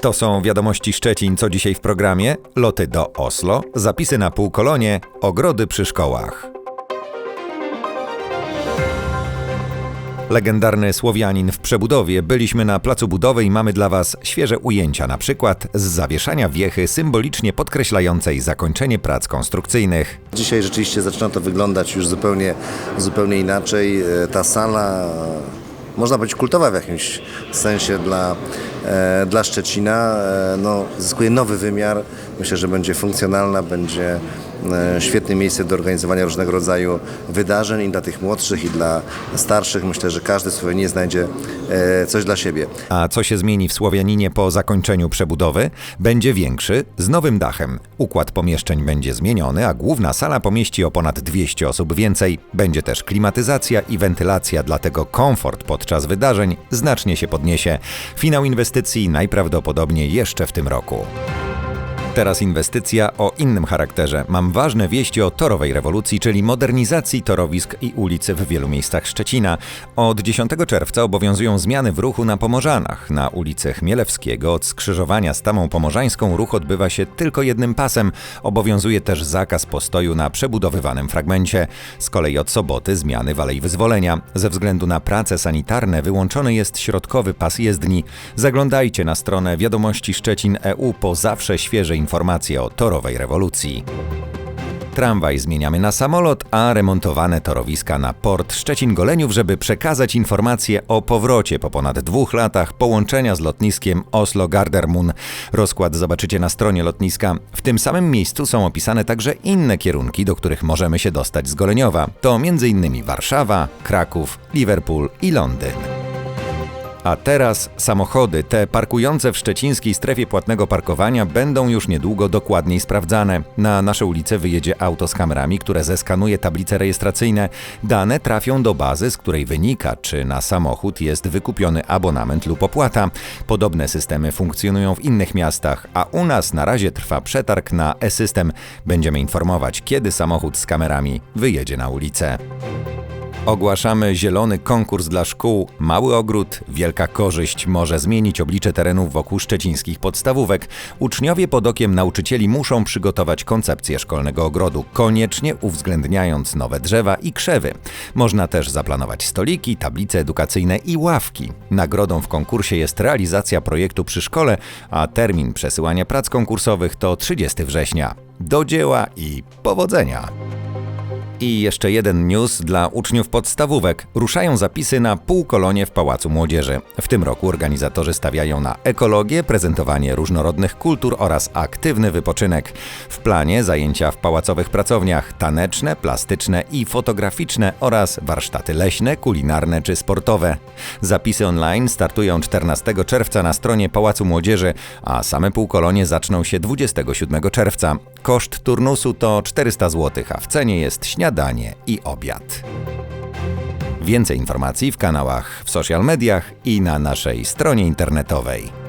To są wiadomości Szczecin, co dzisiaj w programie, loty do Oslo, zapisy na półkolonie, ogrody przy szkołach. Legendarny Słowianin w przebudowie. Byliśmy na placu budowy i mamy dla Was świeże ujęcia, na przykład z zawieszania wiechy symbolicznie podkreślającej zakończenie prac konstrukcyjnych. Dzisiaj rzeczywiście zaczyna to wyglądać już zupełnie, zupełnie inaczej. E, Ta sala można powiedzieć kultowa w jakimś sensie dla, e, dla Szczecina. E, no, zyskuje nowy wymiar. Myślę, że będzie funkcjonalna, będzie świetne miejsce do organizowania różnego rodzaju wydarzeń i dla tych młodszych i dla starszych. Myślę, że każdy sobie nie znajdzie e, coś dla siebie. A co się zmieni w Słowianinie po zakończeniu przebudowy? Będzie większy, z nowym dachem. Układ pomieszczeń będzie zmieniony, a główna sala pomieści o ponad 200 osób więcej. Będzie też klimatyzacja i wentylacja, dlatego komfort podczas wydarzeń znacznie się podniesie. Finał inwestycji najprawdopodobniej jeszcze w tym roku. Teraz inwestycja o innym charakterze. Mam ważne wieści o torowej rewolucji, czyli modernizacji torowisk i ulicy w wielu miejscach Szczecina. Od 10 czerwca obowiązują zmiany w ruchu na Pomorzanach. Na ulicy Chmielewskiego od skrzyżowania z Tamą Pomorzańską ruch odbywa się tylko jednym pasem. Obowiązuje też zakaz postoju na przebudowywanym fragmencie. Z kolei od soboty zmiany w Alei Wyzwolenia. Ze względu na prace sanitarne wyłączony jest środkowy pas jezdni. Zaglądajcie na stronę Wiadomości Szczecin EU po zawsze świeże informacje o torowej rewolucji. Tramwaj zmieniamy na samolot, a remontowane torowiska na port Szczecin-Goleniów, żeby przekazać informacje o powrocie po ponad dwóch latach połączenia z lotniskiem Oslo-Gardermoen. Rozkład zobaczycie na stronie lotniska. W tym samym miejscu są opisane także inne kierunki, do których możemy się dostać z Goleniowa. To m.in. Warszawa, Kraków, Liverpool i Londyn. A teraz samochody, te parkujące w szczecińskiej strefie płatnego parkowania, będą już niedługo dokładniej sprawdzane. Na nasze ulice wyjedzie auto z kamerami, które zeskanuje tablice rejestracyjne. Dane trafią do bazy, z której wynika, czy na samochód jest wykupiony abonament lub opłata. Podobne systemy funkcjonują w innych miastach, a u nas na razie trwa przetarg na e-system. Będziemy informować, kiedy samochód z kamerami wyjedzie na ulicę. Ogłaszamy zielony konkurs dla szkół. Mały ogród, wielka korzyść może zmienić oblicze terenów wokół szczecińskich podstawówek. Uczniowie pod okiem nauczycieli muszą przygotować koncepcję szkolnego ogrodu, koniecznie uwzględniając nowe drzewa i krzewy. Można też zaplanować stoliki, tablice edukacyjne i ławki. Nagrodą w konkursie jest realizacja projektu przy szkole, a termin przesyłania prac konkursowych to 30 września. Do dzieła i powodzenia! I jeszcze jeden news dla uczniów podstawówek. Ruszają zapisy na półkolonie w Pałacu Młodzieży. W tym roku organizatorzy stawiają na ekologię, prezentowanie różnorodnych kultur oraz aktywny wypoczynek. W planie zajęcia w pałacowych pracowniach taneczne, plastyczne i fotograficzne oraz warsztaty leśne, kulinarne czy sportowe. Zapisy online startują 14 czerwca na stronie Pałacu Młodzieży, a same półkolonie zaczną się 27 czerwca. Koszt turnusu to 400 zł, a w cenie jest śniadanie i obiad. Więcej informacji w kanałach w social mediach i na naszej stronie internetowej.